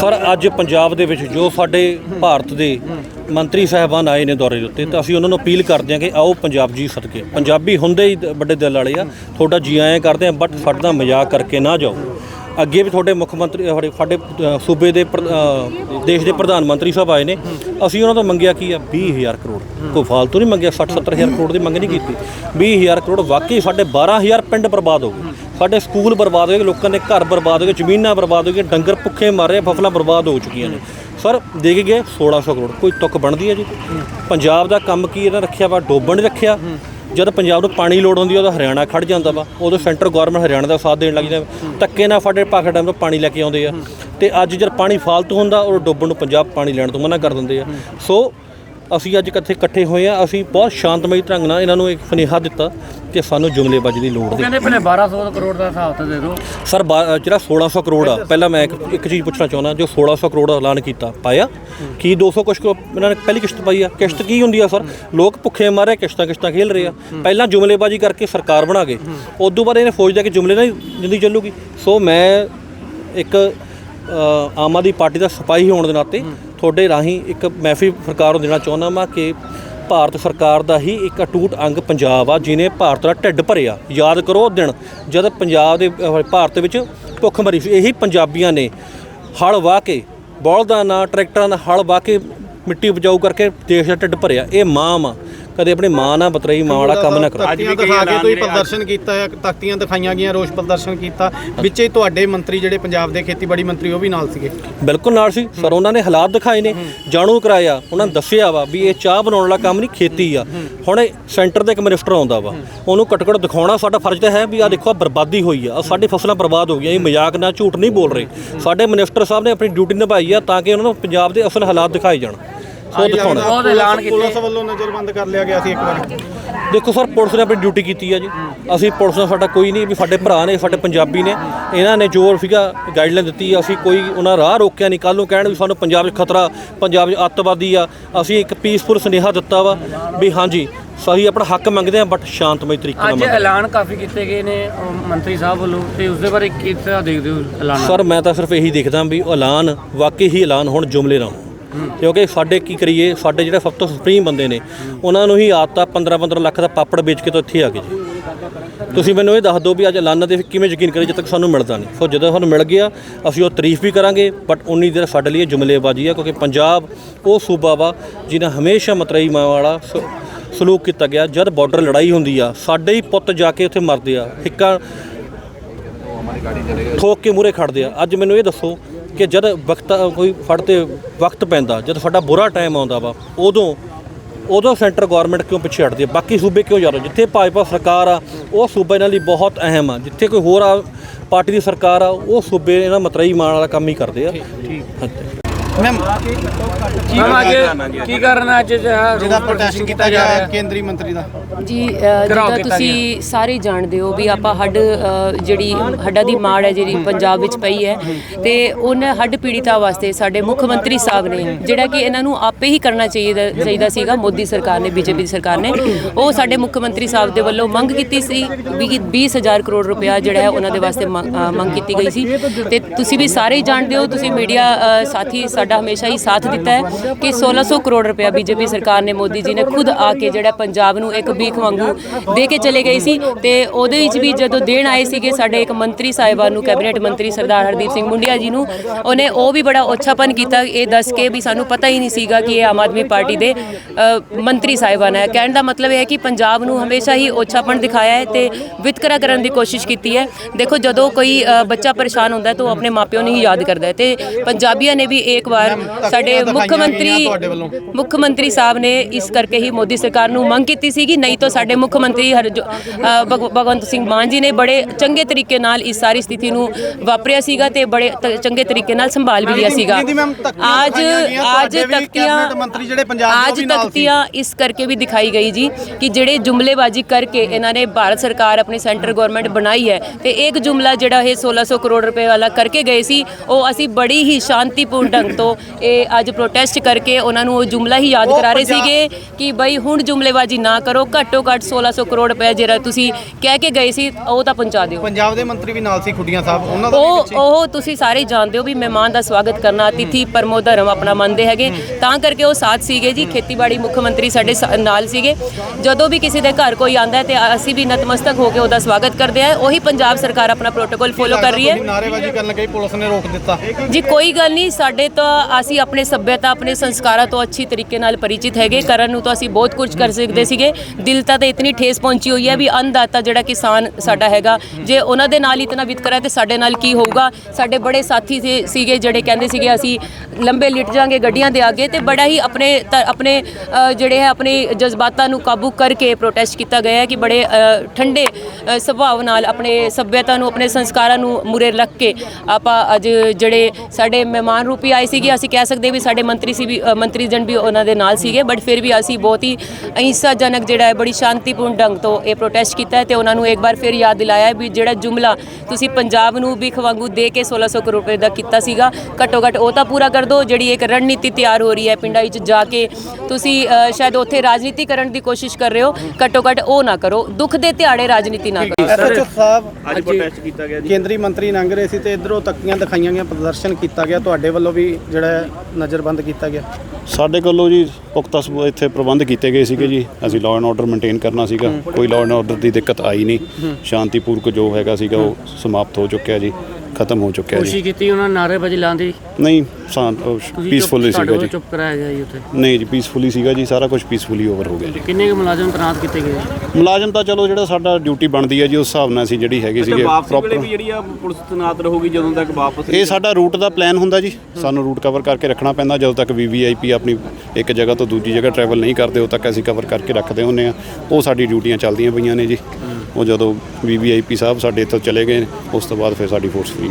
Sir ਅੱਜ ਪੰਜਾਬ ਦੇ ਵਿੱਚ ਜੋ ਸਾਡੇ ਭਾਰਤ ਦੇ ਮੰਤਰੀ ਸਾਹਿਬਾਨ ਆਏ ਨੇ ਦੌਰੇ ਦੇ ਉੱਤੇ, ਤਾਂ ਅਸੀਂ ਉਹਨਾਂ ਨੂੰ ਅਪੀਲ ਕਰਦੇ ਹਾਂ ਕਿ ਆਓ ਪੰਜਾਬ ਜੀ ਸਦਕੇ। ਪੰਜਾਬੀ ਹੁੰਦੇ ਹੀ ਵੱਡੇ ਦਿਲ ਵਾਲੇ ਆ, ਤੁਹਾਡਾ ਜੀ ਆਇਆਂ ਕਰਦੇ ਆ, ਬਟ ਸਾਡਾ ਮਜ਼ਾਕ ਕਰਕੇ ਨਾ ਜਾਓ। ਅੱਗੇ ਵੀ ਤੁਹਾਡੇ ਮੁੱਖ ਮੰਤਰੀ ਸਾਡੇ ਸਾਡੇ ਸੂਬੇ ਦੇ ਪ੍ਰ- ਦੇਸ਼ ਦੇ ਪ੍ਰਧਾਨ ਮੰਤਰੀ ਸਾਹਿਬ ਆਏ ਨੇ। ਅਸੀਂ ਉਹਨਾਂ ਤੋਂ ਮੰਗਿਆ ਕੀ ਆ? 20000 ਕਰੋੜ। ਕੋਈ ਫਾਲਤੂ ਨਹੀਂ ਮੰਗਿਆ 60 70000 ਕਰੋੜ ਦੀ ਮੰਗ ਨਹੀਂ ਕੀਤੀ। 20000 ਕਰੋੜ ਵਾਕਈ ਸਾਡੇ 12000 ਪਿੰਡ ਬਰਬਾਦ ਹੋ ਗਏ। ਸਾਡੇ ਸਕੂਲ ਬਰਬਾਦ ਹੋ ਗਏ, ਲੋਕਾਂ ਦੇ ਘਰ ਬਰਬਾਦ ਹੋ ਗਏ, ਜ਼ਮੀਨਾਂ ਬਰਬਾਦ ਹੋ ਗਈਆਂ, ਡੰਗਰ ਭੁੱਖੇ ਮਰ ਰਹੇ, ਫਸਲਾਂ ਬਰਬਾਦ ਹੋ ਚੁੱਕੀਆਂ ਨੇ। ਸਰ ਦੇ ਕੇ ਗਏ 1600 ਕਰੋੜ। ਕੋਈ ਤੁੱਕ ਬਣਦੀ ਹੈ ਜੀ? ਪੰਜਾਬ ਦਾ ਕੰਮ ਕੀ ਇਹਨਾਂ ਰੱਖਿਆ ਵਾ? ਡੋਬਣ ਰੱਖਿਆ? ਜਦ ਪੰਜਾਬ ਨੂੰ ਪਾਣੀ ਲੋੜ ਹੁੰਦੀ ਉਦੋਂ ਹਰਿਆਣਾ ਖੜ ਜਾਂਦਾ ਵਾ। ਉਦੋਂ ਸੈਂਟਰ ਗਵਰਨਮੈਂਟ ਹਰਿਆਣਾ ਦਾ ਸਾਥ ਦੇਣ ਲੱਗ ਜਾਂਦਾ ਧੱਕੇ ਨਾਲ ਸਾਡੇ ਪਾਖਾ ਡੈਮ ਤੋਂ ਪਾਣੀ ਲੈ ਕੇ ਆਉਂਦੇ ਆ। ਤੇ ਅੱਜ ਜਦ ਪਾਣੀ ਫਾਲਤੂ ਹੁੰਦਾ ਉਹ ਡੁੱਬਣ ਨੂੰ ਪੰਜਾਬ ਪਾਣੀ ਲੈਣ ਤੋਂ ਮਨਾ ਕਰ ਦਿੰਦੇ ਆ। ਸੋ ਅਸੀਂ ਅੱਜ ਇੱਥੇ ਇਕੱਠੇ ਹੋਏ ਆ ਅਸੀਂ ਬਹੁਤ ਸ਼ਾਂਤਮਈ ਢੰਗ ਨਾਲ ਇਹਨਾਂ ਨੂੰ ਇੱਕ ਸੁਨੇਹਾ ਦਿੱਤਾ ਕਿ ਸਾਨੂੰ ਜੁਮਲੇਬਾਜ਼ੀ ਦੀ ਲੋੜ ਨਹੀਂ ਕਹਿੰਦੇ ਪਹਿਲੇ 1200 ਕਰੋੜ ਦਾ ਹਿਸਾਬ ਤਾਂ ਦੇ ਦਿਓ। ਸਰ ਬਾ- ਜਿਹੜਾ 1600 ਕਰੋੜ ਆ ਪਹਿਲਾਂ ਮੈਂ ਇੱਕ ਇੱਕ ਚੀਜ਼ ਪੁੱਛਣਾ ਚਾਹੁੰਦਾ ਜੋ 1600 ਕਰੋੜ ਦਾ ਐਲਾਨ ਕੀਤਾ ਪਾਇਆ? ਕੀ 200 ਕੁਛ ਕੁ ਇਹਨਾਂ ਨੇ ਪਹਿਲੀ ਕਿਸ਼ਤ ਪਾਈ ਆ? ਕਿਸ਼ਤ ਕੀ ਹੁੰਦੀ ਆ ਸਰ? ਲੋਕ ਭੁੱਖੇ ਮਾਰੇ ਕਿਸ਼ਤਾਂ ਕਿਸ਼ਤਾਂ ਖੇਲ ਰਹੇ ਆ। ਪਹਿਲਾਂ ਜੁਮਲੇਬਾਜ਼ੀ ਕਰਕੇ ਸਰਕਾਰ ਬਣਾ ਗਏ। ਉਦੋਂ ਬਾਅਦ ਇਹਨੇ ਫੌਜ ਦੇ ਕੇ ਜੁਮਲੇ ਨਾਲ ਹੀ ਜ਼ਿੰਦਗੀ ਚੱਲੂਗੀ। ਸੋ ਮੈਂ ਇੱਕ ਆਮ ਆਦਮੀ ਪਾਰਟੀ ਦਾ ਸਿਪਾਹੀ ਹੋਣ ਦੇ ਨਾਤੇ ਤੁਹਾਡੇ ਰਾਹੀਂ ਇੱਕ ਮੈਫੀ ਸਰਕਾਰ ਨੂੰ ਦੇਣਾ ਚਾਹੁੰਦਾ ਮੈਂ ਕਿ ਭਾਰਤ ਸਰਕਾਰ ਦਾ ਹੀ ਇੱਕ ਅਟੂਟ ਅੰਗ ਪੰਜਾਬ ਆ ਜਿਨੇ ਭਾਰਤ ਦਾ ਢਿੱਡ ਭਰਿਆ। ਯਾਦ ਕਰੋ ਉਹ ਦਿਨ ਜਦ ਪੰਜਾਬ ਦੇ ਭਾਰਤ ਵਿੱਚ ਭੁੱਖਮਰੀ ਸੀ ਇਹੀ ਪੰਜਾਬੀਆਂ ਨੇ ਹਲ ਵਾਹ ਕੇ ਬਲਦਾਂ ਨਾਲ ਟਰੈਕਟਰਾਂ ਨਾਲ ਹਲ ਵਾਹ ਕੇ ਮਿੱਟੀ ਉਪਜਾਊ ਕਰਕੇ ਦੇਸ਼ ਦਾ ਢਿੱਡ ਭਰਿਆ। ਇਹ ਮਾਂ ਵਾ। ਕਦੇ ਆਪਣੀ ਮਾਂ ਨਾਲ ਬਤਰਾਈ ਮਾਂ ਵਾਲਾ ਕੰਮ ਨਾ ਕਰੋ। ਤਖਤੀਆਂ ਦਿਖਾ ਕੇ ਤੁਸੀਂ ਪ੍ਰਦਰਸ਼ਨ ਕੀਤਾ ਹੈ ਤਖਤੀਆਂ ਦਿਖਾਈਆਂ ਗਈਆਂ ਰੋਸ ਪ੍ਰਦਰਸ਼ਨ ਕੀਤਾ। ਵਿੱਚ ਹੀ ਤੁਹਾਡੇ ਮੰਤਰੀ ਜਿਹੜੇ ਪੰਜਾਬ ਦੇ ਖੇਤੀਬਾੜੀ ਮੰਤਰੀ ਉਹ ਵੀ ਨਾਲ ਸੀਗੇ? ਬਿਲਕੁਲ ਨਾਲ ਸੀ। ਸਰ ਉਹਨਾਂ ਨੇ ਹਾਲਾਤ ਦਿਖਾਏ ਨੇ ਜਾਣੂ ਕਰਾਇਆ। ਉਹਨਾਂ ਨੇ ਦੱਸਿਆ ਵਾ ਵੀ ਇਹ ਚਾਹ ਬਣਾਉਣ ਵਾਲਾ ਕੰਮ ਨਹੀਂ ਖੇਤੀ ਆ। ਹੁਣ ਇਹ ਸੈਂਟਰ ਦੇ ਇੱਕ ਮਿਨਿਸਟਰ ਆਉਂਦਾ ਵਾ। ਉਹਨੂੰ ਘੱਟੋ ਘੱਟ ਦਿਖਾਉਣਾ ਸਾਡਾ ਫਰਜ਼ ਤਾਂ ਹੈ ਵੀ ਆ ਦੇਖੋ ਆ ਬਰਬਾਦੀ ਹੋਈ ਆ। ਆਹ ਸਾਡੀ ਫਸਲਾਂ ਬਰਬਾਦ ਹੋ ਗਈਆਂ। ਇਹ ਮਜ਼ਾਕ ਨਾਲ ਝੂਠ ਨਹੀਂ ਬੋਲ ਰਹੇ। ਸਾਡੇ ਮਿਨਿਸਟਰ ਸਾਹਿਬ ਨੇ ਆਪਣੀ ਡਿਊਟੀ ਨਿਭਾਈ ਆ ਤਾਂ ਕਿ ਉਹਨਾਂ ਨੂੰ ਪੰਜਾਬ ਦੇ ਅਸਲ ਹਾਲਾਤ ਦਿਖਾਏ ਜਾਣ। ਸੋ ਦਿਖਾਉਣਾ। ਬਹੁਤ ਐਲਾਨ ਕੀਤੇ। ਪੁਲਿਸ ਵੱਲੋਂ ਨਜ਼ਰਬੰਦ ਕਰ ਲਿਆ ਗਿਆ ਸੀ ਇੱਕ ਵਾਰੀ। ਦੇਖੋ ਸਰ ਪੁਲਿਸ ਨੇ ਆਪਣੀ ਡਿਊਟੀ ਕੀਤੀ ਆ ਜੀ। ਅਸੀਂ ਪੁਲਿਸ ਨਾਲ ਸਾਡਾ ਕੋਈ ਨਹੀਂ ਵੀ ਸਾਡੇ ਭਰਾ ਨੇ ਸਾਡੇ ਪੰਜਾਬੀ ਨੇ। ਇਹਨਾਂ ਨੇ ਜੋ ਸੀਗਾ ਗਾਈਡਲਾਈਨ ਦਿੱਤੀ ਆ, ਅਸੀਂ ਕੋਈ ਉਹਨਾਂ ਰਾਹ ਰੋਕਿਆ ਨਹੀਂ। ਕੱਲ ਨੂੰ ਕਹਿਣ ਵੀ ਸਾਨੂੰ ਪੰਜਾਬ 'ਚ ਖਤਰਾ ਪੰਜਾਬ 'ਚ ਅੱਤਵਾਦੀ ਆ। ਅਸੀਂ ਇੱਕ ਪੀਸਫੁਲ ਸੁਨੇਹਾ ਦਿੱਤਾ ਵਾ ਵੀ ਹਾਂਜੀ ਸਹੀ ਆਪਣਾ ਹੱਕ ਮੰਗਦੇ ਆ ਬਟ ਸ਼ਾਂਤਮਈ ਤਰੀਕੇ ਨਾਲ ਅੱਜ ਮੰਗਦੇ ਐਲਾਨ ਕਾਫੀ ਕੀਤੇ ਗਏ ਨੇ ਅਹ, ਮੰਤਰੀ ਸਾਹਿਬ ਵੱਲੋਂ। ਤੇ ਉਸ ਦੇ ਬਾਰੇ ਕਿਸ ਤਰ੍ਹਾਂ ਦੇਖਦੇ ਹੋ ਐਲਾਨ? ਸਰ ਮੈਂ ਤਾਂ ਸਿਰਫ ਇਹੀ ਦੇਖਦਾ ਵੀ ਐਲਾਨ ਵਾਕਈ ਹੀ ਐਲਾਨ ਹੁਣ ਜੁਮਲੇ ਨਾ ਹੋਣ। ਕਿਉਂਕਿ ਸਾਡੇ ਕੀ ਕਰੀਏ, ਸਾਡੇ ਜਿਹੜੇ ਸਭ ਤੋਂ ਸੁਪਰੀਮ ਬੰਦੇ ਨੇ, ਉਹਨਾਂ ਨੂੰ ਹੀ ਆਦਤ ਆ 15 15 ਲੱਖ ਦਾ ਪਾਪੜ ਵੇਚ ਕੇ ਤਾਂ ਇੱਥੇ ਆ ਗਏ ਜੀ। ਤੁਸੀਂ ਮੈਨੂੰ ਇਹ ਦੱਸ ਦਿਓ ਵੀ ਅੱਜ ਐਲਾਨਾਂ ਤੇ ਕਿਵੇਂ ਯਕੀਨ ਕਰੀਏ, ਜਦ ਤੱਕ ਸਾਨੂੰ ਮਿਲਦਾ ਨਹੀਂ। ਸੋ ਜਦੋਂ ਸਾਨੂੰ ਮਿਲ ਗਿਆ, ਅਸੀਂ ਉਹ ਤਾਰੀਫ ਵੀ ਕਰਾਂਗੇ ਬਟ ਉਨੀ ਦੇਰ ਸਾਡੇ ਲਈ ਇਹ ਜੁਮਲੇਬਾਜ਼ੀ ਆ, ਕਿਉਂਕਿ ਪੰਜਾਬ ਉਹ ਸੂਬਾ ਵਾ ਜਿਹਨਾਂ ਹਮੇਸ਼ਾ ਮਤਰਈ ਮਾਂ ਵਾਲਾ ਸਲੂਕ ਕੀਤਾ ਗਿਆ। ਜਦ ਬਾਰਡਰ ਲੜਾਈ ਹੁੰਦੀ ਆ, ਸਾਡੇ ਹੀ ਪੁੱਤ ਜਾ ਕੇ ਉੱਥੇ ਮਰਦੇ ਆ ਹਿੱਕਾ ਠੋਕ ਕੇ ਮੂਰੇ ਖੜਦੇ ਆ। ਅੱਜ ਮੈਨੂੰ ਇਹ ਦੱਸੋ ਕਿ ਜਦ ਵਕਤ ਕੋਈ ਫੜ ਤੇ ਵਕਤ ਪੈਂਦਾ ਜਦ ਸਾਡਾ ਬੁਰਾ ਟਾਈਮ ਆਉਂਦਾ ਵਾ ਉਦੋਂ ਉਦੋਂ ਸੈਂਟਰ ਗਵਰਨਮੈਂਟ ਕਿਉਂ ਪਿੱਛੇ ਹਟਦੀ ਹੈ ਬਾਕੀ ਸੂਬੇ ਕਿਉਂ ਜਾ ਰਹੇ? ਜਿੱਥੇ ਭਾਜਪਾ ਸਰਕਾਰ ਆ ਉਹ ਸੂਬਾ ਇਹਨਾਂ ਲਈ ਬਹੁਤ ਅਹਿਮ ਆ। ਜਿੱਥੇ ਕੋਈ ਹੋਰ ਆ ਪਾਰਟੀ ਦੀ ਸਰਕਾਰ ਆ ਉਹ ਸੂਬੇ ਇਹਨਾਂ ਮਤਰਈ ਮਾਣ ਵਾਲਾ ਕੰਮ ਹੀ ਕਰਦੇ ਆ। ਠੀਕ ਮੈਮ ਮੈਮ ਅੱਜ ਕੀ ਕਰਨਾ ਅੱਜ ਜਿਹੜਾ ਜਿਹਦਾ ਪ੍ਰੋਟੈਸਟ ਕੀਤਾ ਗਿਆ ਕੇਂਦਰੀ ਮੰਤਰੀ ਦਾ। ਜੀ ਅ, ਘਿਰਾਓ ਜਿੱਦਾਂ ਕੀਤਾ ਤੁਸੀਂ ਸਾਰੇ ਹੀ ਜਾਣਦੇ ਹੋ ਵੀ ਆਪਾਂ ਹੱਡ ਅ, ਜਿਹੜੀ ਹੱਡਾਂ ਦੀ ਮਾੜ ਹੈ ਜਿਹੜੀ ਪੰਜਾਬ ਵਿੱਚ ਪਈ ਹੈ ਤੇ ਉਹਨਾਂ ਹੱਡ ਪੀੜਿਤਾਂ ਵਾਸਤੇ ਸਾਡੇ ਮੁੱਖ ਮੰਤਰੀ ਸਾਹਿਬ ਨੇ ਜਿਹੜਾ ਕਿ ਇਹਨਾਂ ਨੂੰ ਆਪੇ ਹੀ ਕਰਨਾ ਚਾਹੀਦਾ ਚਾਹੀਦਾ ਸੀਗਾ ਮੋਦੀ ਸਰਕਾਰ ਨੇ ਬੀਜੇਪੀ ਦੀ ਸਰਕਾਰ ਨੇ। ਉਹ ਸਾਡੇ ਮੁੱਖ ਮੰਤਰੀ ਸਾਹਿਬ ਦੇ ਵੱਲੋਂ ਮੰਗ ਕੀਤੀ ਸੀ ਵੀ 20000 ਕਰੋੜ ਰੁਪਇਆ ਜਿਹੜਾ ਹੈ ਉਹਨਾਂ ਦੇ ਵਾਸਤੇ ਮੰਗ ਕੀਤੀ ਗਈ ਸੀ। ਤੇ ਤੁਸੀਂ ਵੀ ਸਾਰੇ ਹੀ ਜਾਣਦੇ ਹੋ ਤੁਸੀਂ ਮੀਡੀਆ ਸਾਥੀ ਸਾਡਾ ਸਾਡਾ ਹਮੇਸ਼ਾ ਹੀ ਸਾਥ ਦਿੱਤਾ ਹੈ ਕਿ 1600 ਕਰੋੜ ਰੁਪਇਆ ਬੀਜੇਪੀ ਸਰਕਾਰ ਨੇ ਮੋਦੀ ਜੀ ਨੇ ਖੁਦ ਆ ਕੇ ਜਿਹੜਾ ਪੰਜਾਬ ਨੂੰ ਇੱਕ ਭੀਖ ਵਾਂਗੂ ਦੇ ਕੇ ਚਲੇ ਗਏ ਸੀ ਤੇ ਉਹਦੇ ਵਿੱਚ ਵੀ ਜਦੋਂ ਦੇਣ ਆਏ ਸੀਗੇ ਸਾਡੇ ਇੱਕ ਮੰਤਰੀ ਸਾਹਿਬਾਨ ਨੂੰ, ਕੈਬਨਿਟ ਮੰਤਰੀ ਸਰਦਾਰ ਹਰਦੀਪ ਸਿੰਘ ਮੁੰਡਿਆ ਜੀ ਨੂੰ, ਉਹਨੇ ਉਹ ਵੀ ਬੜਾ ਓਛਾਪਨ ਕੀਤਾ। ਇਹ ਦੱਸ ਕੇ ਵੀ ਸਾਨੂੰ ਪਤਾ ਹੀ ਨਹੀਂ ਸੀਗਾ ਕਿ ਇਹ ਆਮ ਆਦਮੀ ਪਾਰਟੀ ਦੇ ਮੰਤਰੀ ਸਾਹਿਬਾਨ ਹੈ। ਕਹਿਣ ਦਾ ਮਤਲਬ ਇਹ ਹੈ ਕਿ ਪੰਜਾਬ ਨੂੰ ਹਮੇਸ਼ਾ ਹੀ ਓਛਾਪਨ ਦਿਖਾਇਆ ਹੈ ਤੇ ਵਿਤਕਰਾ ਕਰਨ ਦੀ ਕੋਸ਼ਿਸ਼ ਕੀਤੀ ਹੈ। ਦੇਖੋ ਜਦੋਂ ਕੋਈ ਬੱਚਾ ਪਰੇਸ਼ਾਨ ਹੁੰਦਾ ਤਾਂ ਉਹ ਆਪਣੇ ਮਾਪਿਓ ਨੂੰ ਹੀ ਯਾਦ ਕਰਦਾ ਹੈ ਤੇ ਪੰਜਾਬੀਆਂ ਨੇ ਵੀ ਇੱਕ ਵਾਰ ਸਾਡੇ ਮੁੱਖ ਮੰਤਰੀ। ਮੁੱਖ ਮੰਤਰੀ ਸਾਹਿਬ ਨੇ ਇਸ ਕਰਕੇ ਹੀ ਮੋਦੀ ਸਰਕਾਰ ਨੂੰ ਮੰਗ ਕੀਤੀ ਸੀਗੀ ਨਹੀਂ ਤਾਂ ਸਾਡੇ ਮੁੱਖ ਮੰਤਰੀ ਭਗਵੰਤ ਸਿੰਘ ਮਾਨ ਜੀ ਨੇ ਬੜੇ ਚੰਗੇ ਤਰੀਕੇ ਨਾਲ ਇਸ ਸਾਰੀ ਸਥਿਤੀ ਨੂੰ ਵਾਪਰਿਆ ਸੀਗਾ ਤੇ ਬੜੇ ਚੰਗੇ ਤਰੀਕੇ ਨਾਲ ਸੰਭਾਲ ਵੀ ਲਿਆ ਸੀਗਾ ਅੱਜ ਅੱਜ ਤਖਤੀਆਂ ਕੈਬਨਿਟ ਮੰਤਰੀ ਜਿਹੜੇ ਪੰਜਾਬ ਦੇ ਉਹ ਅੱਜ ਵੀ ਨਾਲ ਸੀ। ਤਖਤੀਆਂ ਇਸ ਕਰਕੇ ਵੀ ਦਿਖਾਈ ਗਈ ਜੀ ਕਿ ਜਿਹੜੇ ਜੁਮਲੇਬਾਜ਼ੀ ਕਰਕੇ ਇਹਨਾਂ ਨੇ ਭਾਰਤ ਸਰਕਾਰ ਆਪਣੀ ਸੈਂਟਰ ਗਵਰਨਮੈਂਟ ਬਣਾਈ ਹੈ ਤੇ ਇੱਕ ਜੁਮਲਾ ਜਿਹੜਾ ਇਹ 1600 ਕਰੋੜ ਰੁਪਏ ਵਾਲਾ ਕਰਕੇ ਗਏ ਸੀ ਉਹ ਅਸੀਂ ਬੜੀ ਹੀ ਸ਼ਾਂਤੀਪੂਰਨ ਢੰਗ ਤੋਂ ਤੋਂ ਇਹ ਅੱਜ ਪ੍ਰੋਟੈਸਟ ਕਰਕੇ ਉਹਨਾਂ ਨੂੰ ਉਹ ਜੁਮਲਾ ਹੀ ਯਾਦ ਕਰਾ ਰਹੇ ਸੀਗੇ ਕਿ ਬਈ ਹੁਣ ਜੁਮਲੇਬਾਜ਼ੀ ਨਾ ਕਰੋ ਘੱਟੋ ਘੱਟ 1600 ਕਰੋੜ ਰੁਪਏ ਜਿਹੜਾ ਤੁਸੀਂ ਕਹਿ ਕੇ ਗਏ ਸੀ ਉਹ ਤਾਂ ਪਹੁੰਚਾ ਦਿਓ। ਪੰਜਾਬ ਦੇ ਮੰਤਰੀ ਵੀ ਨਾਲ ਸੀ ਖੁੱਡੀਆਂ ਸਾਹਿਬ ਉਹਨਾਂ ਦਾ ਉਹ ਉਹ ਤੁਸੀਂ ਸਾਰੇ ਜਾਣਦੇ ਹੋ ਵੀ ਮਹਿਮਾਨ ਦਾ ਸਵਾਗਤ ਕਰਨਾ ਅਤਿਥੀ ਪਰਮੋ ਧਰਮ ਆਪਣਾ ਮੰਨਦੇ ਹੈਗੇ। ਤਾਂ ਕਰਕੇ ਉਹ ਸਾਥ ਸੀਗੇ ਜੀ ਖੇਤੀਬਾੜੀ ਮੁੱਖ ਮੰਤਰੀ ਸਾਡੇ ਨਾਲ ਸੀਗੇ। ਜਦੋਂ ਵੀ ਕਿਸੇ ਦੇ ਘਰ ਕੋਈ ਆਂਦਾ ਤੇ ਅਸੀਂ ਵੀ ਨਤਮਸਤਕ ਹੋ ਕੇ ਉਹਦਾ ਸਵਾਗਤ ਕਰਦੇ ਆ ਉਹੀ ਪੰਜਾਬ ਸਰਕਾਰ ਆਪਣਾ ਪ੍ਰੋਟੋਕਾਲ ਫੋਲੋ ਕਰ ਰਹੀ ਹੈ। ਤੁਸੀਂ ਨਾਅਰੇਬਾਜ਼ੀ ਕਰਨ ਲੱਗੇ ਪੁਲਿਸ ਨੇ ਰੋਕ ਦਿੱਤਾ? ਜੀ ਕੋਈ ਗੱਲ ਨਹੀਂ ਸਾਡੇ ਤਾਂ ਅਸੀਂ ਆਪਣੇ ਸੱਭਿਅਤਾ, ਆਪਣੇ ਸੰਸਕਾਰਾਂ ਤੋਂ ਅੱਛੀ ਤਰੀਕੇ ਨਾਲ ਪਰਿਚਿਤ ਹੈਗੇ। ਕਰਨ ਨੂੰ ਤਾਂ ਅਸੀਂ ਬਹੁਤ ਕੁਝ ਕਰ ਸਕਦੇ ਸੀਗੇ। ਦਿਲ ਤਾਂ ਤੇ ਇਤਨੀ ਠੇਸ ਪਹੁੰਚੀ ਹੋਈ ਹੈ ਵੀ ਅੰਨਦਾਤਾ ਜਿਹੜਾ ਕਿਸਾਨ ਸਾਡਾ ਹੈਗਾ, ਜੇ ਉਹਨਾਂ ਦੇ ਨਾਲ ਇਤਨਾ ਵਿਤਕਰਾ ਤੇ ਸਾਡੇ ਨਾਲ ਕੀ ਹੋਊਗਾ? ਸਾਡੇ ਬੜੇ ਸਾਥੀ ਸੀ- ਸੀਗੇ ਜਿਹੜੇ ਕਹਿੰਦੇ ਸੀਗੇ, ਅਸੀਂ ਲੰਬੇ ਲਿਟ ਜਾਾਂਗੇ ਗੱਡੀਆਂ ਦੇ ਅੱਗੇ ਤੇ ਬੜਾ ਹੀ ਆਪਣੇ ਤ- ਆਪਣੇ ਜਿਹੜੇ ਹੈ ਆਪਣੇ ਜਜ਼ਬਾਤਾਂ ਨੂੰ ਕਾਬੂ ਕਰਕੇ ਪ੍ਰੋਟੈਸਟ ਕੀਤਾ ਗਿਆ ਹੈ ਕਿ ਬੜੇ ਠੰਡੇ ਸੁਭਾਅ ਨਾਲ ਆਪਣੇ ਸੱਭਿਅਤਾ ਨੂੰ, ਆਪਣੇ ਸੰਸਕਾਰਾਂ ਨੂੰ ਮੁਰੇ ਰੱਖ ਕੇ ਆਪਾਂ ਅੱਜ ਜਿਹੜੇ ਸਾਡੇ ਮਹਿਮਾਨ ਰੂਪੀ ਆਏ ਸੀ ਸੀਗੇ ਅਸੀਂ ਕਹਿ ਸਕਦੇ ਵੀ ਸਾਡੇ ਮੰਤਰੀ ਸੀ ਵੀ ਮੰਤਰੀ ਜਨ ਵੀ ਉਹਨਾਂ ਦੇ ਨਾਲ ਸੀਗੇ ਬਟ ਫਿਰ ਵੀ ਅਸੀਂ ਬਹੁਤ ਹੀ ਅਹਿੰਸਾਜਨਕ ਜਿਹੜਾ ਹੈ ਬੜੀ ਸ਼ਾਂਤੀਪੂਰਨ ਢੰਗ ਤੋਂ ਇਹ ਪ੍ਰੋਟੈਸਟ ਕੀਤਾ ਹੈ ਤੇ ਉਹਨਾਂ ਨੂੰ ਇੱਕ ਵਾਰ ਫਿਰ ਯਾਦ ਦਿਲਾਇਆ ਵੀ ਜਿਹੜਾ ਜੁਮਲਾ ਤੁਸੀਂ ਪੰਜਾਬ ਨੂੰ ਵੀ ਖਵਾਂਗੂ ਦੇ ਕੇ 1600 ਕਰੋੜ ਰੁਪਏ ਦਾ ਕੀਤਾ ਸੀਗਾ ਘੱਟੋ ਘੱਟ ਉਹ ਤਾਂ ਪੂਰਾ ਕਰ ਦਿਓ ਜਿਹੜੀ ਇੱਕ ਰਣਨੀਤੀ ਤਿਆਰ ਹੋ ਰਹੀ ਹੈ ਪਿੰਡਾਂ ਵਿੱਚ ਜਾ ਕੇ। ਤੁਸੀਂ ਸ਼ਾਇਦ ਉੱਥੇ ਰਾਜਨੀਤੀ ਕਰਨ ਦੀ ਕੋਸ਼ਿਸ਼ ਕਰ ਰਹੇ ਹੋ ਘੱਟੋ ਘੱਟ ਉਹ ਨਾ ਕਰੋ ਦੁੱਖ ਦੇ ਦਿਹਾੜੇ ਰਾਜਨੀਤੀ ਨਾ ਕਰੋ। ਐਸਐਚਓ ਸਾਹਿਬ ਅੱਜ ਪ੍ਰੋਟੈਸਟ ਕੀਤਾ ਗਿਆ ਜੀ। ਕੇਂਦਰੀ ਮੰਤਰੀ ਲੰਘ ਰਹੇ ਸੀ ਤੇ ਇਧਰੋਂ ਤੱਕੀਆਂ ਦਿਖਾਈਆਂ ਗਈਆਂ ਪ੍ਰਦਰਸ਼ਨ ਕੀਤਾ ਗਿਆ ਤੁਹਾਡੇ ਵੱਲੋਂ ਵੀ ਜਿਹੜਾ ਨਜ਼ਰਬੰਦ ਕੀਤਾ ਗਿਆ? ਸਾਡੇ ਕੋਲੋਂ ਜੀ ਪੁਖਤਾ ਸਬੂਤ ਇੱਥੇ ਪ੍ਰਬੰਧ ਕੀਤੇ ਗਏ ਸੀਗੇ ਜੀ। ਅਸੀਂ ਲਾਅ ਐਂਡ ਆਰਡਰ ਮੇਨਟੇਨ ਕਰਨਾ ਸੀਗਾ। ਕੋਈ ਲਾਅ ਐਂਡ ਆਰਡਰ ਦੀ ਦਿੱਕਤ ਆਈ ਨਹੀਂ। ਸ਼ਾਂਤੀਪੂਰਕ ਜੋ ਹੈਗਾ ਸੀਗਾ ਉਹ ਸਮਾਪਤ ਹੋ ਚੁੱਕਿਆ ਜੀ। ਖਤਮ ਹੋ ਚੁੱਕਿਆ ਕੋਸ਼ਿਸ਼ ਜੀ ਕੀਤੀ ਉਹਨਾਂ ਨੇ ਨਾਅਰੇਬਾਜ਼ੀ ਲਾਉਣ ਦੀ? ਨਹੀਂ ਪੀਸਫੁਲੀ ਸੀਗਾ ਜੀ। ਚੁੱਪ ਕਰਾਇਆ ਗਿਆ ਜੀ ਉੱਥੇ? ਨਹੀਂ ਜੀ ਪੀਸਫੁਲੀ ਸੀਗਾ ਜੀ ਸਾਰਾ ਕੁਝ ਪੀਸਫੁਲੀ ਓਵਰ ਹੋ ਗਿਆ ਜੀ। ਕਿੰਨੇ ਕੁ ਮੁਲਾਜ਼ਮ ਤੈਨਾਤ ਕੀਤੇ ਗਏ? ਮੁਲਾਜ਼ਮ ਤਾਂ ਚਲੋ ਜਿਹੜਾ ਸਾਡਾ ਡਿਊਟੀ ਬਣਦੀ ਹੈ ਜੀ ਉਸ ਹਿਸਾਬ ਨਾਲ ਅਸੀਂ ਜਿਹੜੀ ਹੈਗੀ ਸੀਗੇ ਪ੍ਰੋਪਰ ਵੀ ਜਿਹੜੀ ਆ ਪੁਲਿਸ ਤਨਾਤ ਰਹੂਗੀ ਜਦੋਂ ਤੱਕ ਵਾਪਸ ਇਹ ਸਾਡਾ ਰੂਟ ਦਾ ਪਲਾਨ ਹੁੰਦਾ ਜੀ। ਸਾਨੂੰ ਰੂਟ ਕਵਰ ਕਰਕੇ ਰੱਖਣਾ ਪੈਂਦਾ ਜਦੋਂ ਤੱਕ ਵੀਵੀਆਈਪੀ ਆਪਣੀ ਇੱਕ ਜਗ੍ਹਾ ਤੋਂ ਦੂਜੀ ਜਗ੍ਹਾ ਟਰੈਵਲ ਨਹੀਂ ਕਰਦੇ ਉਦੋਂ ਤੱਕ ਅਸੀਂ ਕਵਰ ਕਰਕੇ ਰੱਖਦੇ ਹੁੰਦੇ ਆ ਉਹ ਸਾਡੀ ਡਿਊਟੀਆਂ ਚੱਲਦੀਆਂ ਪਈਆਂ ਨੇ ਜੀ। ਉਹ ਜਦੋਂ ਵੀਵੀਆਈਪੀ ਸਾਹਿਬ ਸਾਡੇ ਇੱਥੋਂ ਚਲੇ ਗਏ ਉਸ ਤੋਂ ਬਾਅਦ ਫਿਰ ਸਾਡੀ ਫੋਰਸ ਫ੍ਰੀ